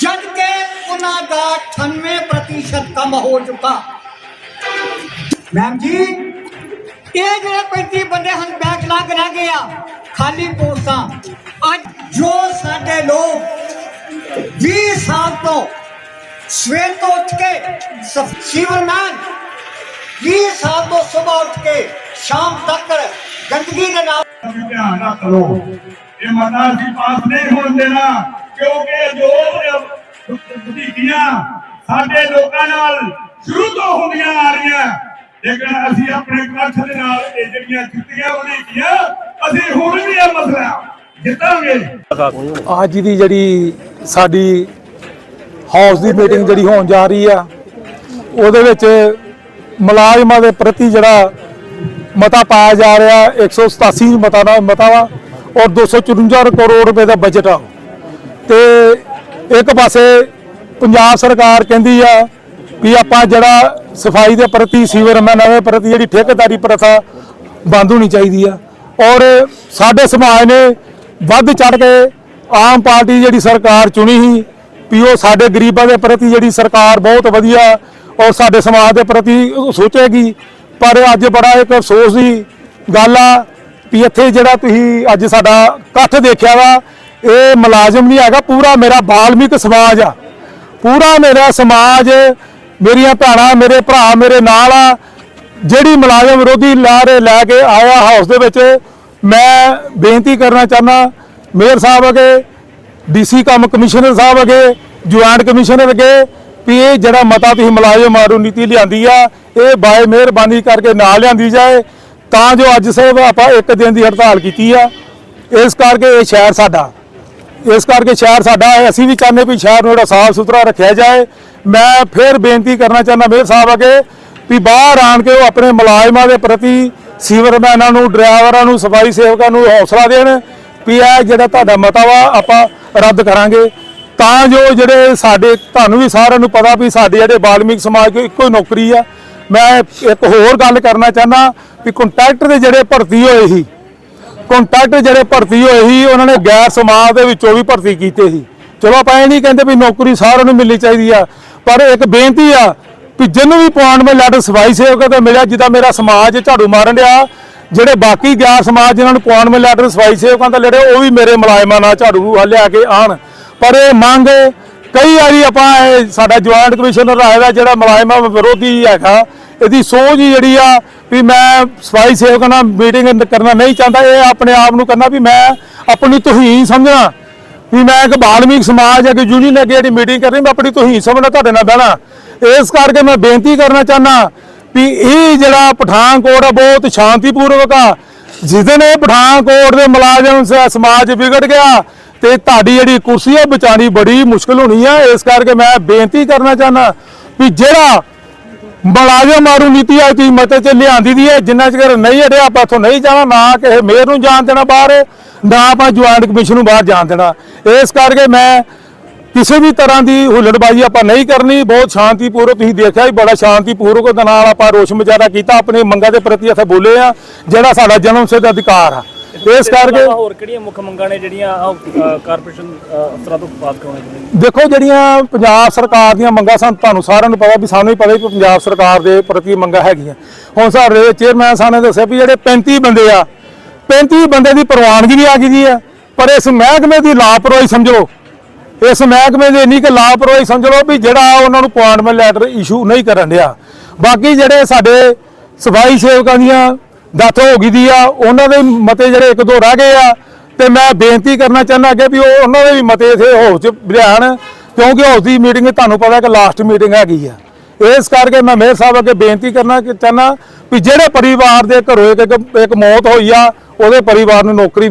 जज के अठानवे प्रतिशत कम हो चुका। मैम जी ये जो पैंती बंदे हम बैंक लाख रह गया खाली पोस्टा। अज जो साडे लोग भी साल तो सवेर तो उठ के सीवरमैन भी साल तो सुबह उठ के शाम तक ਗੰਦਗੀ ਦੇ ਨਾਲ ਧਿਆਨ ਨਾ ਕਰੋ। ਇਹ ਮਤਾ ਅਸੀਂ ਪਾਸ ਨਹੀਂ ਹੋਣ ਦੇਣਾ ਕਿਉਂਕਿ ਜੋ ਵਧੀਕੀਆਂ ਸਾਡੇ ਲੋਕਾਂ ਨਾਲ ਸ਼ੁਰੂ ਤੋਂ ਹੁੰਦੀਆਂ ਆ ਰਹੀਆਂ। ਲੇਕਿਨ ਅਸੀਂ ਆਪਣੇ ਇਕੱਠ ਦੇ ਨਾਲ ਇਹ ਜਿਹੜੀਆਂ ਜਿੱਤੀਆਂ ਵਧੀਕੀਆਂ ਅਸੀਂ ਹੁਣ ਵੀ ਇਹ ਮਸਲਾ ਜਿੱਤਾਂਗੇ। ਅੱਜ ਦੀ ਜਿਹੜੀ ਸਾਡੀ ਹਾਊਸ ਦੀ ਮੀਟਿੰਗ ਜਿਹੜੀ ਹੋਣ ਜਾ ਰਹੀ ਆ ਉਹਦੇ ਵਿੱਚ ਮੁਲਾਜ਼ਮਾਂ ਦੇ ਪ੍ਰਤੀ ਜਿਹੜਾ ਮਤਾ ਪਾਇਆ ਜਾ ਰਿਹਾ 187 ਮਤਾ ਦਾ ਮਤਾ ਵਾ ਔਰ 254 ਕਰੋੜ ਰੁਪਏ ਦਾ ਬਜਟ ਆ। ਤੇ ਇੱਕ ਪਾਸੇ ਪੰਜਾਬ ਸਰਕਾਰ ਕਹਿੰਦੀ ਆ ਵੀ ਆਪਾਂ ਜਿਹੜਾ ਸਫ਼ਾਈ ਦੇ ਪ੍ਰਤੀ ਸੀਵਰਮੈਨਾਂ ਦੇ ਪ੍ਰਤੀ ਜਿਹੜੀ ਠੇਕੇਦਾਰੀ ਪ੍ਰਥਾ ਬੰਦ ਹੋਣੀ ਚਾਹੀਦੀ ਆ। ਔਰ ਸਾਡੇ ਸਮਾਜ ਨੇ ਵੱਧ ਚੜ ਕੇ ਆਮ ਪਾਰਟੀ ਜਿਹੜੀ ਸਰਕਾਰ ਚੁਣੀ ਸੀ ਵੀ ਉਹ ਸਾਡੇ ਗਰੀਬਾਂ ਦੇ ਪ੍ਰਤੀ ਜਿਹੜੀ ਸਰਕਾਰ ਬਹੁਤ ਵਧੀਆ ਔਰ ਸਾਡੇ ਸਮਾਜ ਦੇ ਪ੍ਰਤੀ ਉਹ ਸੋਚੇਗੀ ਪਰ ਅੱਜ ਬੜਾ ਇੱਕ ਅਫਸੋਸ ਦੀ ਗੱਲ ਆ ਵੀ ਇੱਥੇ ਜਿਹੜਾ ਤੁਸੀਂ ਅੱਜ ਸਾਡਾ ਇਕੱਠ ਦੇਖਿਆ ਵਾ, ਇਹ ਮੁਲਾਜ਼ਮ ਨਹੀਂ ਹੈਗਾ, ਪੂਰਾ ਮੇਰਾ ਬਾਲਮਿਕ ਸਮਾਜ ਆ। ਪੂਰਾ ਮੇਰਾ ਸਮਾਜ, ਮੇਰੀਆਂ ਭੈਣਾਂ, ਮੇਰੇ ਭਰਾ, ਮੇਰੇ ਨਾਲ ਆ। ਜਿਹੜੀ ਮੁਲਾਜ਼ਮ ਵਿਰੋਧੀ ਲਾਰੇ ਲੈ ਕੇ ਆਇਆ ਹਾਊਸ ਦੇ ਵਿੱਚ, ਮੈਂ ਬੇਨਤੀ ਕਰਨਾ ਚਾਹਨਾ ਮੇਅਰ ਸਾਹਿਬ ਅਗੇ, ਡੀਸੀ ਕੰਮ ਕਮਿਸ਼ਨਰ ਸਾਹਿਬ ਅਗੇ, ਜੁਆਇੰਟ ਕਮਿਸ਼ਨਰ ਅਗੇ ਵੀ ਇਹ ਜਿਹੜਾ ਮਤਾ ਤੁਸੀਂ ਮੁਲਾਜ਼ਮ ਮਾਰੂ ਨੀਤੀ ਲਿਆਂਦੀ ਆ, ਇਹ ਬਾਏ ਮਿਹਰਬਾਨੀ ਕਰਕੇ ਨਾ ਲਿਆਂਦੀ ਜਾਏ, ਤਾਂ ਜੋ ਅੱਜ ਸਾਹਿਬ ਆਪਾਂ ਇੱਕ ਦਿਨ ਦੀ ਹੜਤਾਲ ਕੀਤੀ ਆ। ਇਸ ਕਰਕੇ ਇਹ ਸ਼ਹਿਰ ਸਾਡਾ, ਇਸ ਕਰਕੇ ਸ਼ਹਿਰ ਸਾਡਾ, ਅਸੀਂ ਵੀ ਚਾਹੁੰਦੇ ਵੀ ਸ਼ਹਿਰ ਨੂੰ ਜਿਹੜਾ ਸਾਫ਼ ਸੁਥਰਾ ਰੱਖਿਆ ਜਾਏ। ਮੈਂ ਫਿਰ ਬੇਨਤੀ ਕਰਨਾ ਚਾਹੁੰਦਾ ਮੇਅਰ ਸਾਹਿਬ ਅੱਗੇ ਵੀ ਬਾਹਰ ਆਣ ਕੇ ਉਹ ਆਪਣੇ ਮੁਲਾਜ਼ਮਾਂ ਦੇ ਪ੍ਰਤੀ ਸੀਵਰਮੈਨਾਂ ਨੂੰ, ਡਰਾਈਵਰਾਂ ਨੂੰ, ਸਫ਼ਾਈ ਸੇਵਕਾਂ ਨੂੰ ਹੌਸਲਾ ਦੇਣ ਵੀ ਇਹ ਜਿਹੜਾ ਤੁਹਾਡਾ ਮਤਾ ਵਾ, ਆਪਾਂ ਰੱਦ ਕਰਾਂਗੇ। ਤਾਂ ਜੋ ਜਿਹੜੇ ਸਾਡੇ, ਤੁਹਾਨੂੰ ਵੀ ਸਾਰਿਆਂ ਨੂੰ ਪਤਾ ਵੀ ਸਾਡੇ ਜਿਹੜੇ ਬਾਲਮਿਕ ਸਮਾਜ ਕੋ ਇੱਕੋ ਹੀ ਨੌਕਰੀ ਆ। ਮੈਂ ਇੱਕ ਹੋਰ ਗੱਲ ਕਰਨਾ ਚਾਹੁੰਦਾ ਵੀ ਕੰਟਰੈਕਟ ਦੇ ਜਿਹੜੇ ਭਰਤੀ ਹੋਏ ਸੀ ਕੰਟਰੈਕਟ ਜਿਹੜੇ ਭਰਤੀ ਹੋਏ ਸੀ, ਉਹਨਾਂ ਨੇ ਗੈਰ ਸਮਾਜ ਦੇ ਵਿੱਚੋਂ ਵੀ ਭਰਤੀ ਕੀਤੇ ਸੀ। ਚਲੋ ਆਪਾਂ ਇਹ ਨਹੀਂ ਕਹਿੰਦੇ ਵੀ ਨੌਕਰੀ ਸਾਰਿਆਂ ਨੂੰ ਮਿਲਣੀ ਚਾਹੀਦੀ ਆ, ਪਰ ਇੱਕ ਬੇਨਤੀ ਆ ਵੀ ਜਿਹਨੂੰ ਵੀ ਅਪਾਇੰਟਮੈਂਟ ਲੈਟਰ ਸਫ਼ਾਈ ਸੇਵਕ ਤੇ ਮਿਲਿਆ, ਜਿੱਦਾਂ ਮੇਰਾ ਸਮਾਜ ਝਾੜੂ ਮਾਰਨ ਡਿਆ, ਜਿਹੜੇ ਬਾਕੀ ਗੈਰ ਸਮਾਜ ਜਿਹਨਾਂ ਨੂੰ ਅਪਾਇੰਟਮੈਂਟ ਲੈਟਰ ਸਫ਼ਾਈ ਸੇਵਕਾਂ ਦਾ ਲੜੇ ਉਹ ਵੀ ਮੇਰੇ ਮੁਲਾਜ਼ਮਾਂ ਨਾਲ ਝਾੜੂ ਲਿਆ ਕੇ ਆਣ ਪਰ ਇਹ ਮੰਗ ਕਈ ਵਾਰੀ ਆਪਾਂ ਇਹ ਸਾਡਾ ਜੁਆਇੰਟ ਕਮਿਸ਼ਨਰ ਆਇਆ ਦਾ ਜਿਹੜਾ ਮੁਲਾਜ਼ਮਾਂ ਵਿਰੋਧੀ ਹੈਗਾ, ਇਹਦੀ ਸੋਝ ਹੀ ਜਿਹੜੀ ਆ ਵੀ ਮੈਂ ਸਫ਼ਾਈ ਸੇਵਕ ਨਾਲ ਮੀਟਿੰਗ ਕਰਨਾ ਨਹੀਂ ਚਾਹੁੰਦਾ, ਇਹ ਆਪਣੇ ਆਪ ਨੂੰ ਕਹਿੰਦਾ ਵੀ ਮੈਂ ਆਪਣੀ ਤੋਹੀਨ ਸਮਝਣਾ। ਵੀ ਮੈਂ ਇੱਕ ਬਾਲਮੀਕ ਸਮਾਜ ਹੈ ਕਿ ਯੂਨੀਅਨ ਅੱਗੇ ਜਿਹੜੀ ਮੀਟਿੰਗ ਕਰਨੀ, ਮੈਂ ਆਪਣੀ ਤੋਹੀਨ ਸਮਝਣਾ, ਤੁਹਾਡੇ ਨਾਲ ਬਹਿਣਾ। ਇਸ ਕਰਕੇ ਮੈਂ ਬੇਨਤੀ ਕਰਨਾ ਚਾਹਨਾ ਵੀ ਇਹ ਜਿਹੜਾ ਪਠਾਨਕੋਟ ਆ, ਬਹੁਤ ਸ਼ਾਂਤੀਪੂਰਵਕ ਆ। ਜਿਸ ਦਿਨ ਇਹ ਪਠਾਨਕੋਟ ਦੇ ਮੁਲਾਜ਼ਮ ਸਮਾਜ ਵਿਗੜ ਗਿਆ ਤੇ ਤੁਹਾਡੀ ਜਿਹੜੀ ਕੁਰਸੀ ਹੈ ਬਚਾਣੀ ਬੜੀ ਮੁਸ਼ਕਲ ਹੋਣੀ ਆ। ਇਸ ਕਰਕੇ ਮੈਂ ਬੇਨਤੀ ਕਰਨਾ ਚਾਹਨਾ ਵੀ ਜਿਹੜਾ ਮੁਲਾਜ਼ਮ ਮਾਰੂ ਨੀਤੀ ਆ ਤੁਸੀਂ ਮਤੇ ਚ ਲਿਆਂਦੀ ਦੀ ਹੈ। ਜਿੰਨਾ ਚਿਰ ਨਹੀਂ ਅੜਿਆ, ਆਪਾਂ ਇੱਥੋਂ ਨਹੀਂ ਜਾਣਾ, ਨਾ ਕਿਸੇ ਮੇਅਰ ਨੂੰ ਜਾਣ ਦੇਣਾ ਬਾਹਰ, ਨਾ ਆਪਾਂ ਜੁਆਇੰਟ ਕਮਿਸ਼ਨ ਨੂੰ ਬਾਹਰ ਜਾਣ ਦੇਣਾ। ਇਸ ਕਰਕੇ ਮੈਂ ਕਿਸੇ ਵੀ ਤਰ੍ਹਾਂ ਦੀ ਹੁੱਲੜਬਾਜ਼ੀ ਆਪਾਂ ਨਹੀਂ ਕਰਨੀ। ਬਹੁਤ ਸ਼ਾਂਤੀਪੂਰਵਕ, ਤੁਸੀਂ ਦੇਖਿਆ ਵੀ ਬੜਾ ਸ਼ਾਂਤੀਪੂਰਵਕ ਦੇ ਨਾਲ ਆਪਾਂ ਰੋਸ਼ ਮੁਜ਼ਾਹਰਾ ਕੀਤਾ। ਆਪਣੀ ਮੰਗਾਂ ਦੇ ਪ੍ਰਤੀ ਇੱਥੇ ਬੋਲੇ ਆ, ਜਿਹੜਾ ਸਾਡਾ ਜਨਮ ਸਿੱਧ ਅਧਿਕਾਰ ਆ। ਇਸ ਕਰਕੇ ਹੋਰ ਕਿਹੜੀਆਂ ਮੁੱਖ ਮੰਗਾਂ ਨੇ ਜਿਹੜੀਆਂ ਕਾਰਪੋਰੇਸ਼ਨ ਅਫਸਰਾਂ ਤੋਂ ਪਾਸ ਕਰਾਉਣੀਆਂ ਚਾਹੀਦੀਆਂ? ਦੇਖੋ ਜਿਹੜੀਆਂ ਪੰਜਾਬ ਸਰਕਾਰ ਦੀਆਂ ਮੰਗਾਂ ਸਾਨੂੰ ਤੁਹਾਨੂੰ ਸਾਰਿਆਂ ਨੂੰ ਪਤਾ ਵੀ ਸਾਨੂੰ ਹੀ ਪਤਾ ਵੀ ਪੰਜਾਬ ਸਰਕਾਰ ਦੇ ਪ੍ਰਤੀ ਮੰਗਾਂ ਹੈਗੀਆਂ। ਹੁਣ ਸਾਡੇ ਚੇਅਰਮੈਨ ਸਾਹਿਬ ਨੇ ਦੱਸਿਆ ਵੀ ਜਿਹੜੇ 35 ਬੰਦੇ ਆ 35 ਬੰਦੇ ਦੀ ਪ੍ਰਵਾਨਗੀ ਵੀ ਆ ਗਈ ਦੀ ਆ ਪਰ ਇਸ ਮਹਿਕਮੇ ਦੀ ਲਾਪਰਵਾਹੀ ਸਮਝੋ। ਇਸ ਮਹਿਕਮੇ ਦੀ ਇੰਨੀ ਕਿ ਲਾਪਰਵਾਹੀ ਸਮਝ ਲਓ ਵੀ ਜਿਹੜਾ ਉਹਨਾਂ ਨੂੰ ਅਪਾਇੰਟਮੈਂਟ ਲੈਟਰ ਇਸ਼ੂ ਨਹੀਂ ਕਰਨ ਡਿਆ ਬਾਕੀ ਜਿਹੜੇ ਸਾਡੇ ਸਫ਼ਾਈ ਸੇਵਕਾਂ ਦੀਆਂ ਡੈਥ ਹੋ ਗਈ ਦੀ ਆ, ਉਹਨਾਂ ਦੇ ਮਤੇ ਜਿਹੜੇ ਇੱਕ ਦੋ ਰਹਿ ਗਏ ਆ, ਤੇ ਮੈਂ ਬੇਨਤੀ ਕਰਨਾ ਚਾਹੁੰਦਾ ਕਿ ਵੀ ਉਹ ਉਹਨਾਂ ਦੇ ਵੀ ਮਤੇ ਇਥੇ ਹਾਊਸ 'ਚ ਲਿਆਣ ਕਿਉਂਕਿ ਹਾਊਸ ਦੀ ਮੀਟਿੰਗ ਤੁਹਾਨੂੰ ਪਤਾ ਕਿ ਲਾਸਟ ਮੀਟਿੰਗ ਹੈਗੀ ਆ। ਇਸ ਕਰਕੇ ਮੈਂ ਮੇਅਰ ਸਾਹਿਬ ਅੱਗੇ ਬੇਨਤੀ ਕਰਨਾ ਕਿ ਚਾਹੁੰਦਾ ਵੀ ਜਿਹੜੇ ਪਰਿਵਾਰ ਦੇ ਘਰੋਂ ਇੱਕ- ਇੱਕ ਮੌਤ ਹੋਈ ਆ, ਉਹਦੇ ਪਰਿਵਾਰ ਨੂੰ ਨੌਕਰੀ